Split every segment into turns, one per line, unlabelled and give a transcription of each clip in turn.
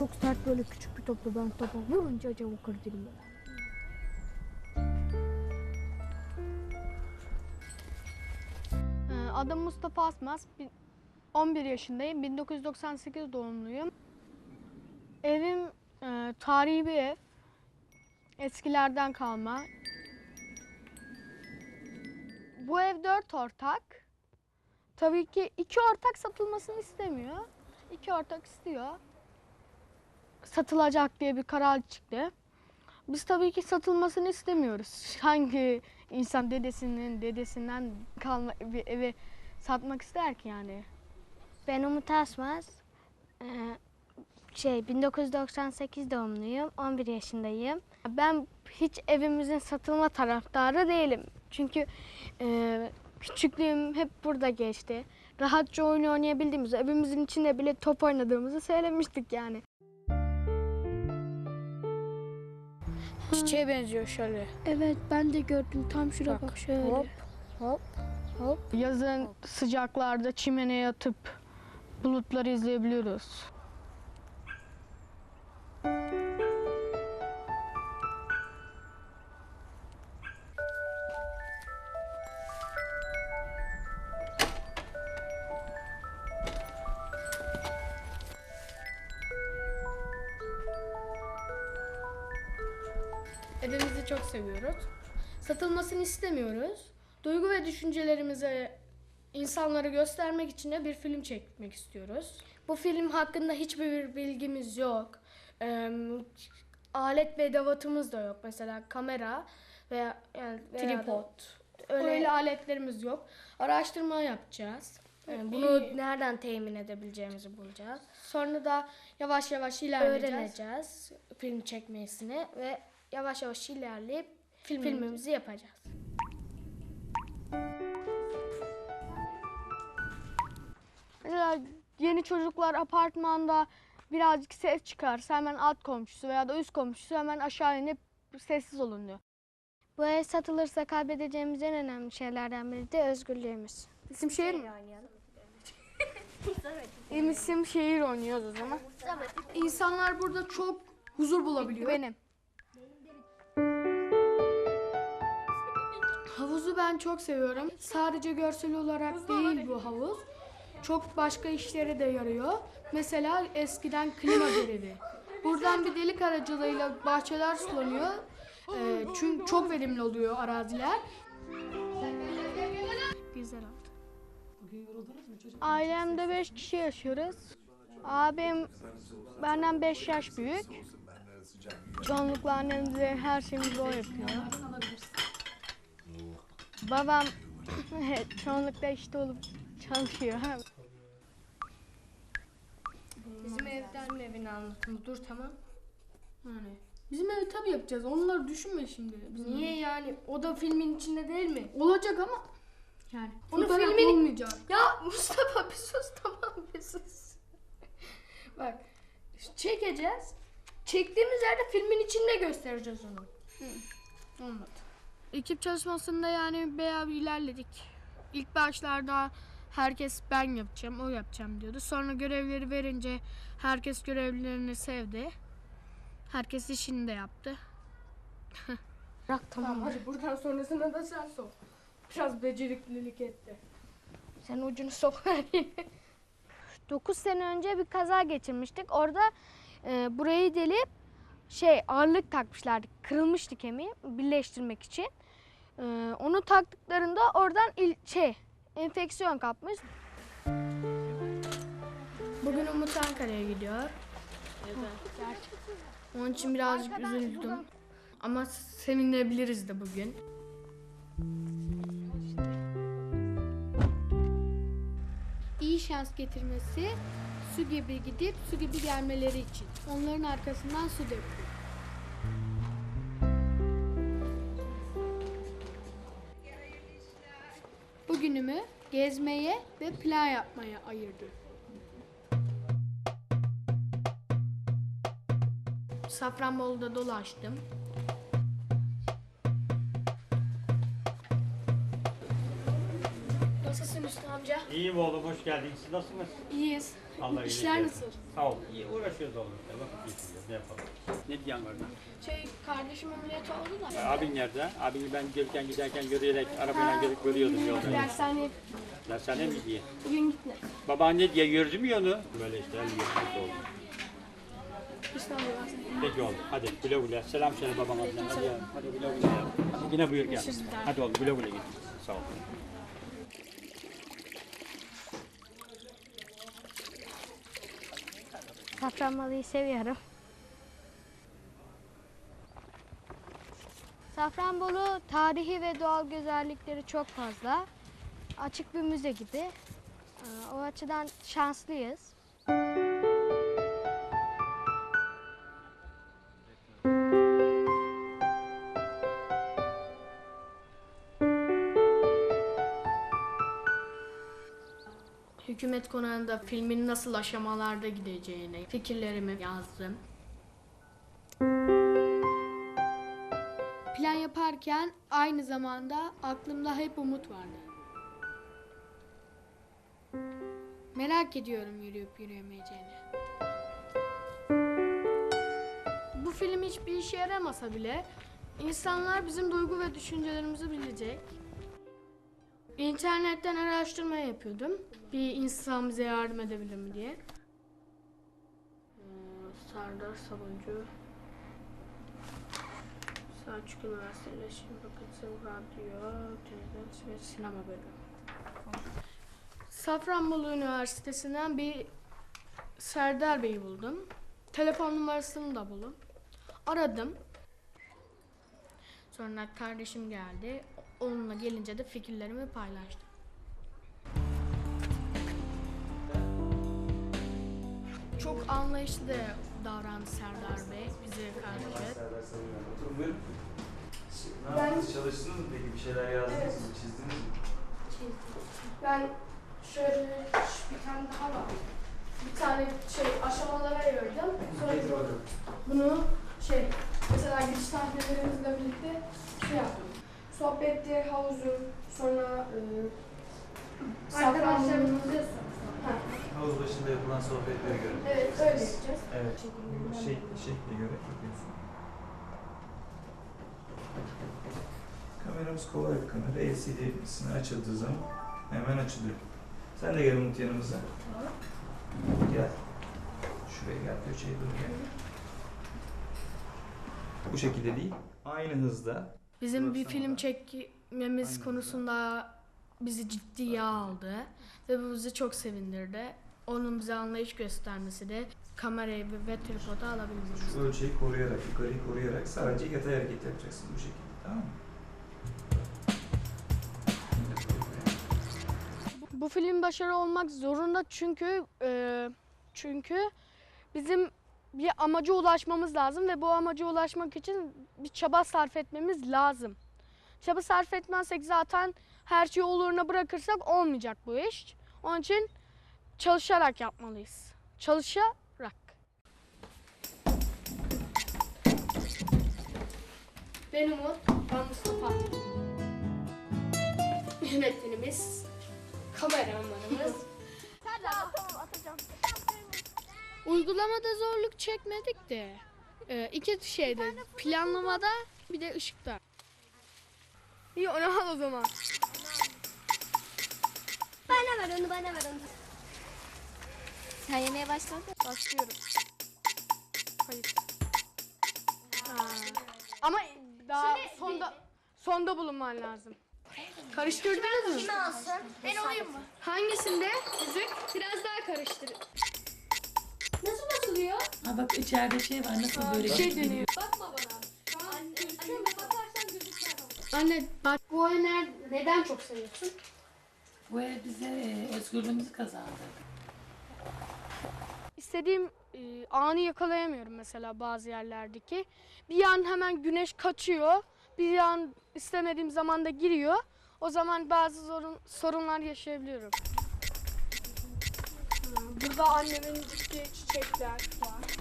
çok sert böyle küçük bir topla ben topa vurunca camı kırdırdım.
Ee, Adım Mustafa Asmaz. Bin- 11 yaşındayım. 1998 doğumluyum. Evim e, tarihi bir ev. Eskilerden kalma. Bu ev dört ortak. Tabii ki iki ortak satılmasını istemiyor. İki ortak istiyor. Satılacak diye bir karar çıktı. Biz tabii ki satılmasını istemiyoruz. Hangi insan dedesinin dedesinden kalma bir evi satmak ister ki yani?
Ben Umut Asmaz. Ee, şey 1998 doğumluyum. 11 yaşındayım.
Ben hiç evimizin satılma taraftarı değilim. Çünkü e, küçüklüğüm hep burada geçti. Rahatça oyun oynayabildiğimiz, evimizin içinde bile top oynadığımızı söylemiştik yani. Çiçeğe benziyor şöyle.
Evet ben de gördüm tam şuraya bak, şöyle.
Hop hop hop.
Yazın sıcaklarda çimene yatıp bulutları izleyebiliyoruz. Evimizi çok seviyoruz. Satılmasını istemiyoruz. Duygu ve düşüncelerimizi insanlara göstermek için de bir film çekmek istiyoruz. Bu film hakkında hiçbir bilgimiz yok. Ee, alet ve edevatımız da yok. Mesela kamera veya yani tripod. Öyle, aletlerimiz yok. Araştırma yapacağız. Yani bunu
nereden temin edebileceğimizi bulacağız.
sonra da yavaş yavaş ilerleyeceğiz.
Öğreneceğiz film çekmesini ve yavaş yavaş ilerleyip
Filmimizi
filmimizi yapacağız.
Mesela yeni çocuklar apartmanda birazcık ses çıkarsa hemen alt komşusu veya da üst komşusu hemen aşağı inip sessiz olun diyor.
Bu ev satılırsa kaybedeceğimiz en önemli şeylerden biri de özgürlüğümüz.
İsim şehir mi? İsim şehir oynuyoruz o zaman.
İnsanlar burada çok huzur bulabiliyor.
Benim.
Havuzu ben çok seviyorum. Sadece görsel olarak değil bu havuz. Çok başka işlere de yarıyor. Mesela eskiden klima görevi. Buradan bir delik aracılığıyla bahçeler sulanıyor. Ee, çünkü çok verimli oluyor araziler.
Güzel oldu. Ailemde 5 kişi yaşıyoruz. Abim benden 5 yaş büyük. Çoğunlukla annem de her şeyimizi o yapıyor. Babam çoğunlukla işte olup çalışıyor.
Bizim evden evini anlatın. Dur tamam. Yani bizim evi tabii yapacağız. Onları düşünme şimdi. Bizim
Niye yani? O da filmin içinde değil mi?
Olacak ama yani
Onu filmin-
olmayacak.
Ya Mustafa bir sus tamam bir sus. Bak çekeceğiz. Çektiğimiz yerde filmin içinde göstereceğiz onu.
Olmadı.
Ekip çalışmasında yani bayağı bir ilerledik. İlk başlarda herkes ben yapacağım, o yapacağım diyordu. Sonra görevleri verince herkes görevlerini sevdi. Herkes işini de yaptı.
Bırak tamam. hadi buradan sonrasına da sen sok. Biraz beceriklilik etti.
Sen ucunu sok.
9 sene önce bir kaza geçirmiştik. Orada e, burayı delip şey ağırlık takmışlardı. Kırılmıştı kemiği birleştirmek için. E, onu taktıklarında oradan il, şey enfeksiyon kapmış. Bugün Umut Ankara'ya gidiyor. Onun için birazcık üzüldüm. Ama sevinebiliriz de bugün. İyi şans getirmesi, su gibi gidip su gibi gelmeleri için. Onların arkasından su döküyor. Gezmeye ve plan yapmaya ayırdım. Safranbolu'da dolaştım. Hüsnü amca?
İyiyim oğlum hoş geldin. Siz nasılsınız?
İyiyiz.
Allah iyilik
İşler
versin.
nasıl?
Sağ ol. İyi uğraşıyoruz oğlum işte. Vakit geçiriyoruz. Ne yapalım? Ne diyorsun orada?
Şey kardeşim ameliyat oldu da.
Ee, Abin nerede? Abini ben gelirken giderken görerek arabayla gelip görüyordum yolda.
Dershaneye
Dershane mi diye?
bugün gitme.
Babaanne diye gördü mü onu? Böyle işte el yürümek oldu.
Amca ben.
Peki oldu. Hadi güle güle. Selam söyle babama. Hadi ya. Hadi güle güle. ya. Yine buyur gel. Hadi oğlum güle güle git. Sağ ol.
Safranbolu'yu seviyorum. Safranbolu tarihi ve doğal güzellikleri çok fazla. Açık bir müze gibi. Ee, O açıdan şanslıyız.
Hükümet konağında filmin nasıl aşamalarda gideceğini, fikirlerimi yazdım.
Plan yaparken aynı zamanda aklımda hep umut vardı. Merak ediyorum yürüyüp yürüyemeyeceğini.
Bu film hiçbir işe yaramasa bile insanlar bizim duygu ve düşüncelerimizi bilecek. İnternetten araştırma yapıyordum. Bir insan bize yardım edebilir mi diye. Ee, Serdar Sabuncu. Selçuk Üniversitesi Fakültesi Radyo, Televizyon ve Sinema Bölümü. Safranbolu Üniversitesi'nden bir Serdar Bey'i buldum. Telefon numarasını da buldum. Aradım. Sonra kardeşim geldi. Onunla gelince de fikirlerimi paylaştım. Çok anlayışlı da davrandı Serdar Bey bize karşı.
Serdar Sarıyan. Oturun buyurun. Ne yaptınız? Çalıştınız mı peki? Bir şeyler yazdınız mı? Çizdiniz mi?
Ben şöyle bir tane daha var. Bir tane şey aşamalara ayırdım. Sonra
Getir bakalım.
bunu şey mesela gidiş sahnelerimizle birlikte şey yaptım. Sohbettir, havuzu, sonra e,
Arkadaşlarımızı
Ha,
Havuz başında yapılan sohbetleri görün.
evet öyle yapacağız.
Evet. Şey, şekle göre yapıyorsun. Kameramız kolay bir kamera. LCD'sini açıldığı zaman hemen açılıyor. Sen de gel Umut yanımıza. Gel. Şuraya gel, köşeye doğru gel. Bu şekilde değil. Aynı hızda.
Bizim bir film
da.
çekmemiz
Aynen.
konusunda bizi ciddiye aldı ve bu bizi çok sevindirdi. Onun bize anlayış göstermesi de kamerayı ve tripodu alabilmemiz.
Şu ölçeği koruyarak, yukarıyı koruyarak sadece yatay hareket yapacaksın bu şekilde. Tamam mı?
Bu film başarılı olmak zorunda çünkü e, çünkü bizim bir amaca ulaşmamız lazım ve bu amaca ulaşmak için bir çaba sarf etmemiz lazım. Çaba sarf etmezsek zaten her şeyi oluruna bırakırsak olmayacak bu iş. Onun için çalışarak yapmalıyız. Çalışarak. Ben Umut, ben Mustafa. Yönetmenimiz, kameramanımız. Uygulamada zorluk çekmedik de e, iki şeyde planlamada bir de ışıkta. İyi onu al o zaman.
Bana ver onu, bana ver onu. Sen yemeğe başladın.
Başlıyorum. Hayır. Ha. Ama daha sonda sonda bulunman lazım. Karıştırdınız mı?
alsın? Ben olayım mı?
Hangisinde? Yüzük. Biraz daha karıştır.
Ha bak içeride şey var nasıl böyle
şey dönüyor. Anne bak bu oyunu ner- neden çok seviyorsun?
Bu ev bize e, özgürlüğümüzü kazandırdı.
İstediğim e, anı yakalayamıyorum mesela bazı yerlerdeki. Bir an hemen güneş kaçıyor. Bir an istemediğim zaman da giriyor. O zaman bazı sorun, sorunlar yaşayabiliyorum. Burada annemin diktiği çiçekler var.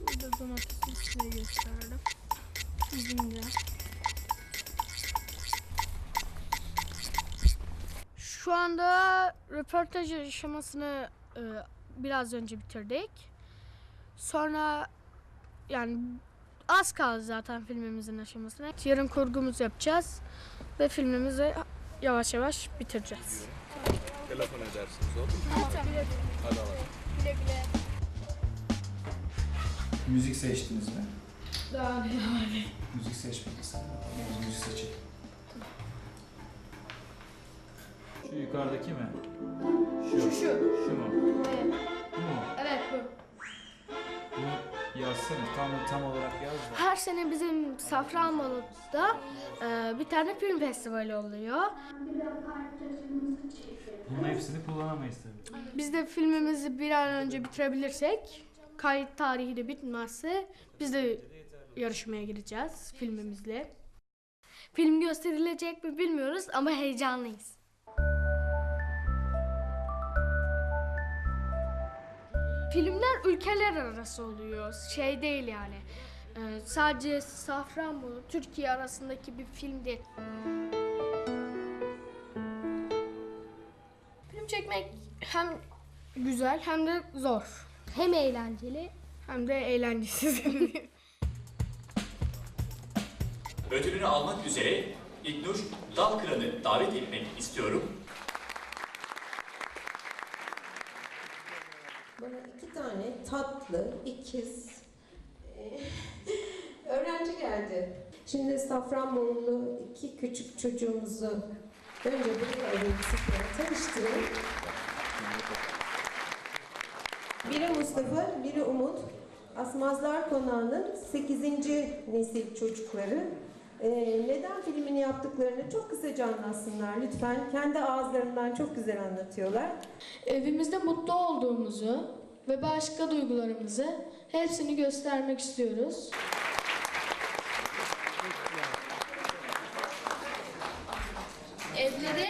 Burada domatesi size gösterdim. Bizimde. Şu anda röportaj aşamasını e, biraz önce bitirdik. Sonra yani az kaldı zaten filmimizin aşamasına. Yarın kurgumuzu yapacağız ve filmimizi yavaş yavaş bitireceğiz.
Telefon edersiniz olur mu? Hadi alalım.
Müzik seçtiniz mi?
Daha
Müzik seçmediniz. Biz müzik seçelim. Şu yukarıdaki mi? Şu. Şu, şu. mu?
Evet.
Bu mu? Yazsana. Tam, tam olarak yaz.
Her sene bizim Safranbolu'da e, bir tane film festivali oluyor.
Bunun hepsini kullanamayız tabii.
Biz de filmimizi bir an önce bitirebilirsek, kayıt tarihi de bitmezse biz de yarışmaya gireceğiz filmimizle. Film gösterilecek mi bilmiyoruz ama heyecanlıyız. Filmler ülkeler arası oluyor. Şey değil yani. Ee, sadece Safranbolu, Türkiye arasındaki bir film değil. Film çekmek hem güzel hem de zor.
Hem eğlenceli
Hem de eğlencesiz.
Ödülünü almak üzere İlknur Dalkıran'ı davet etmek istiyorum.
Bana iki tane tatlı, ikiz e, öğrenci geldi. Şimdi Safranbolulu iki küçük çocuğumuzu önce alayım sizinle tanıştırayım. Biri Mustafa, biri Umut. Asmazlar Konağı'nın 8. nesil çocukları. E, neden filmini yaptıklarını çok kısaca anlatsınlar lütfen. Kendi ağızlarından çok güzel anlatıyorlar.
Evimizde mutlu olduğumuzu ve başka duygularımızı hepsini göstermek istiyoruz.
evleri,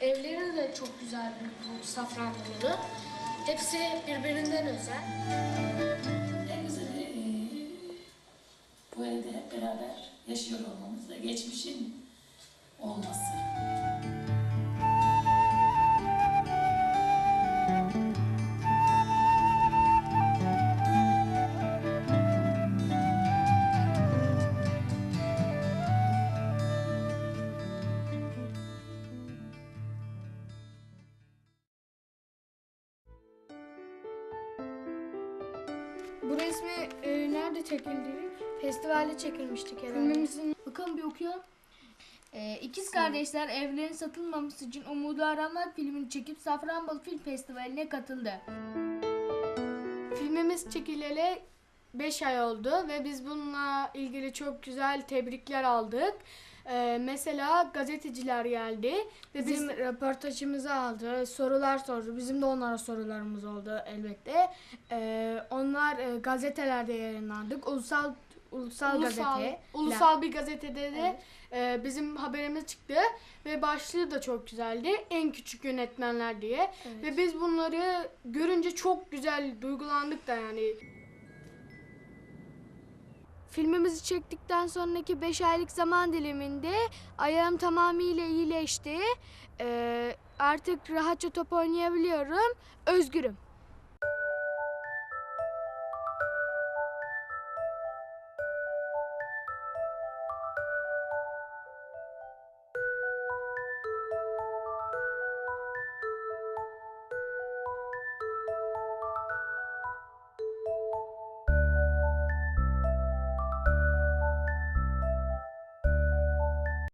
evleri de çok güzel bu Safranbolu'da. Hepsi birbirinden özel.
En güzeli e, bu evde hep beraber yaşıyor olmamız ve geçmişin olması.
Bu resmi e, nerede çekildik? Festivalde çekilmiştik herhalde.
Filmimizin
Bakalım bir okuyalım. Ee, ikiz kardeşler evlerin satılmaması için Umudu Aranlar filmini çekip Safranbolu Film Festivali'ne katıldı.
filmimiz çekileli 5 ay oldu ve biz bununla ilgili çok güzel tebrikler aldık. Ee, mesela gazeteciler geldi ve
Bizim
biz
röportajımızı aldı, sorular sordu. Bizim de onlara sorularımız oldu elbette. Ee, onlar e, gazetelerde yayınlandık. Ulusal Ulusal,
ulusal,
Gazete.
ulusal bir gazetede de e, bizim haberimiz çıktı ve başlığı da çok güzeldi. En küçük yönetmenler diye. Ve biz bunları görünce çok güzel duygulandık da yani.
Filmimizi çektikten sonraki 5 aylık zaman diliminde ayağım tamamıyla iyileşti. Ee, artık rahatça top oynayabiliyorum. Özgürüm.